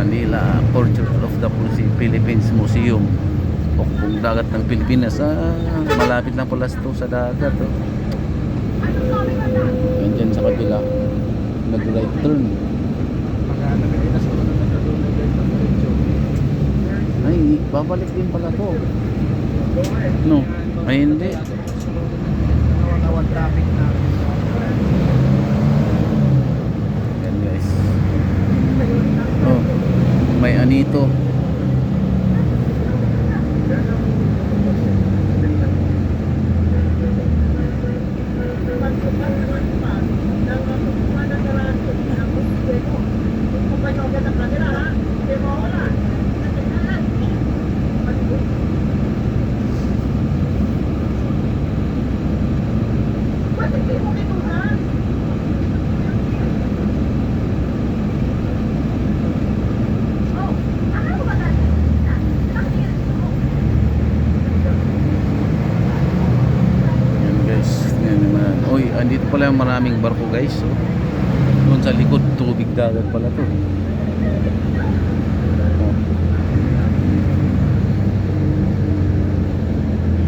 Manila Portrait of the Philippines Museum. Pokpong dagat ng Pilipinas. Ah, malapit na pala ito sa dagat oh. Ayun dyan sa kabila. Nag right turn. Ay babalik din pala to. No ay hindi traffic na. yan guys oh may anito andito pala maraming barko guys. Oh. Doon sa likod, tubig dagat pala to.